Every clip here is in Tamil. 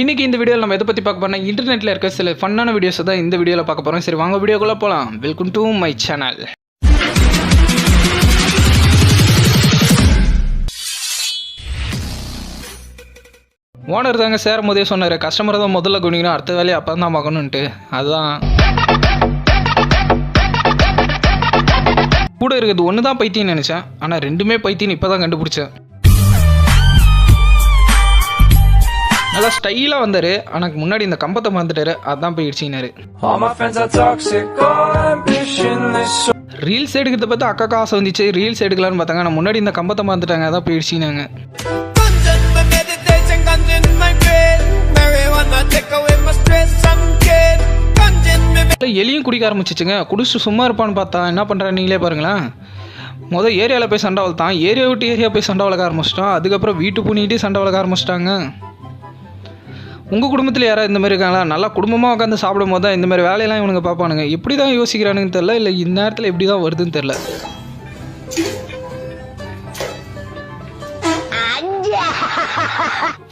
இன்றைக்கி இந்த வீடியோவில் நம்ம எதை பற்றி பார்க்க போனால் இன்டர்நெட்டில் இருக்க சில ஃபன்னான வீடியோஸை தான் இந்த வீடியோவில் பார்க்க போகிறோம் சரி வாங்க வீடியோக்குள்ளே போகலாம் welcome to my channel owner தாங்க சேரும் போதே சொன்னார். கஸ்டமரை தான் முதல்ல கவனிக்கணும் அடுத்த வேலையை அப்போ தான் பார்க்கணுன்ட்டு அதுதான் கூட இருக்கிறது ஒன்று தான் பைத்தியம் நினச்சேன். ஆனால் ரெண்டுமே பைத்தியம் இப்போ தான் கண்டுபிடிச்சேன். நல்லா ஸ்டைலாக வந்தார். ஆனால் முன்னாடி இந்த கம்பத்தை மறந்துட்டாரு. அதான் போய் இடிச்சினாரு ரீல்ஸ் எடுக்கிறத பார்த்து அக்கா காசு வந்துச்சு. ரீல்ஸ் எடுக்கலான்னு பார்த்தாங்க. ஆனால் முன்னாடி இந்த கம்பத்தை மறந்துட்டாங்க. அதான் போய் இடிச்சினாங்க எலியும் குடிக்க ஆரம்பிச்சிச்சுங்க. குடிச்சு சும்மா இருப்பான்னு பார்த்தா என்ன பண்ணுறாரு நீங்களே பாருங்களேன். மொதல் ஏரியாவில் போய் சண்டை வளர்த்தான். ஏரியா விட்டு ஏரியா போய் சண்டை வளர்க்க ஆரம்பிச்சிட்டோம் அதுக்கப்புறம் வீட்டு பூனிகிட்டே சண்டை வளர்க்க ஆரம்பிச்சிட்டாங்க. உங்கள் குடும்பத்தில் யாராவது இந்த மாதிரி இருக்காங்களா? நல்லா குடும்பமாக உட்காந்து சாப்பிடும் போது தான் இந்த மாதிரி வேலையெல்லாம் இவனுங்க பார்ப்பானுங்க. எப்படி தான் யோசிக்கிறானுங்கன்னு தெரில இல்லை இந்த நேரத்தில் எப்படி தான் வருதுன்னு தெரில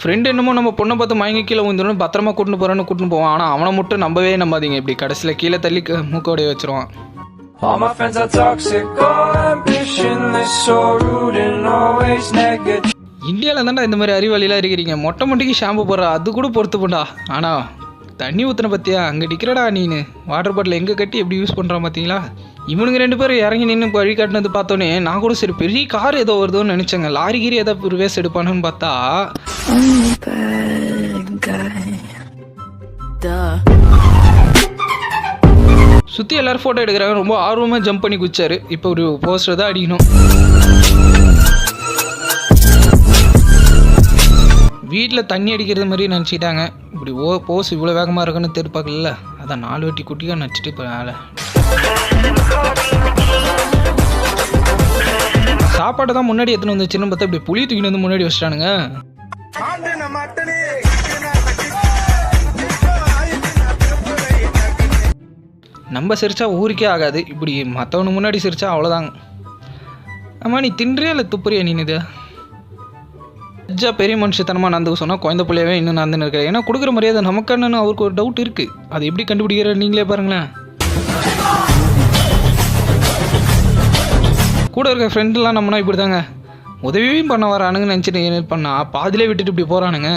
ஃப்ரெண்டு என்னமோ நம்ம பொண்ணை பார்த்து மயங்கி கீழே வந்துடும் பத்திரமா கூட்டின்னு போகிறான்னு கூட்டின்னு போவான். ஆனால் அவனை மட்டும் நம்பவே நம்பாதீங்க. இப்படி கடைசியில் கீழே தள்ளி மூக்கோடைய வச்சிருவான். All my friends are toxic, all ambitionless, so rude and always negative. இந்தியாவில் தான்டா இந்த மாதிரி அறிவாளிலாம் இருக்கிறீங்க. மொட்டை மொட்டைக்கு ஷாம்பு போடுற அது கூட பொறுத்துப்பண்டா. ஆனால் தண்ணி ஊற்றின பார்த்தியா அங்கே நிற்கிறடா நீனு. வாட்டர் பாட்டில் எங்கே கட்டி எப்படி யூஸ் பண்ணுறான் பார்த்தீங்களா இவனுங்க ரெண்டு பேரும் இறங்கி நின்று வழி காட்டினது பார்த்தோன்னே நான் கூட சரி பெரிய கார் ஏதோ வருதோன்னு நினச்சேங்க. லாரி கீரி ஏதோ ஒரு வேஸ் எடுப்பானுன்னு பார்த்தா சுற்றி எல்லோரும் ஃபோட்டோ எடுக்கிறாங்க. ரொம்ப ஆர்வமாக ஜம்ப் பண்ணி குச்சாரு இப்போ ஒரு போஸ்டர் தான் அடிக்கணும். வீட்டில் தண்ணி அடிக்கிறது மாதிரி நினச்சிட்டாங்க இப்படி ஓ போஸ் இவ்வளோ வேகமாக இருக்குன்னு தெரிப்பாக்கல அதான் நாலு வெட்டி குட்டியாக நடிச்சிட்டு இப்போ வேலை. சாப்பாடு தான் முன்னாடி எத்தனை வந்துச்சுன்னு பார்த்தா இப்படி புளி தூக்கின்னு வந்து முன்னாடி வச்சிட்டானுங்க. நம்ம சிரிச்சா ஊருக்கே ஆகாது. இப்படி மற்றவனு முன்னாடி சிரிச்சா அவ்வளோதாங்க ஆமாம் நீ தின்றியா இல்லை துப்புறியா நீ இது அஜா பெரிய மனுஷத்தனமாக நடந்து சொன்னால் குழந்த பிள்ளையவே இன்னும் நடந்துன்னு இருக்காரு. ஏன்னா கொடுக்குற மரியாதை நமக்கானு அவருக்கு ஒரு டவுட் இருக்குது அது எப்படி கண்டுபிடிக்கிற நீங்களே பாருங்களேன். கூட இருக்க ஃப்ரெண்ட்லாம் நம்மனா இப்படி தாங்க உதவியும் பண்ண வரானுங்கன்னு நினச்சிட்டு என்ன பண்ணா? பாதிலே விட்டுட்டு இப்படி போகிறானுங்க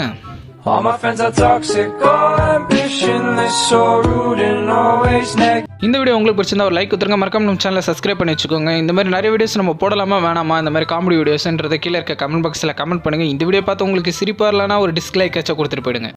All my friends are toxic, all ambitionless, so rude and always negative. இந்த வீடியோ உங்களுக்கு பிடிச்சிருந்தா ஒரு லைக் கொடுத்துருங்க. மறக்காம நம்ம சேனலை சப்ஸ்கிரைப் பண்ணி வச்சுக்கோங்க. இந்த மாதிரி நிறைய வீடியோஸ் நம்ம போடலாமா வேணாமா? இந்த மாதிரி காமெடி வீடியோஸ்ன்றதை கீழே இருக்க கமெண்ட் பாக்ஸில் கமெண்ட் பண்ணுங்கள் இந்த வீடியோ பார்த்து உங்களுக்கு சிரிப்பாக இல்லைனா ஒரு டிஸ்லைக் ஏச்சும் கொடுத்துட்டு போயிடுங்க.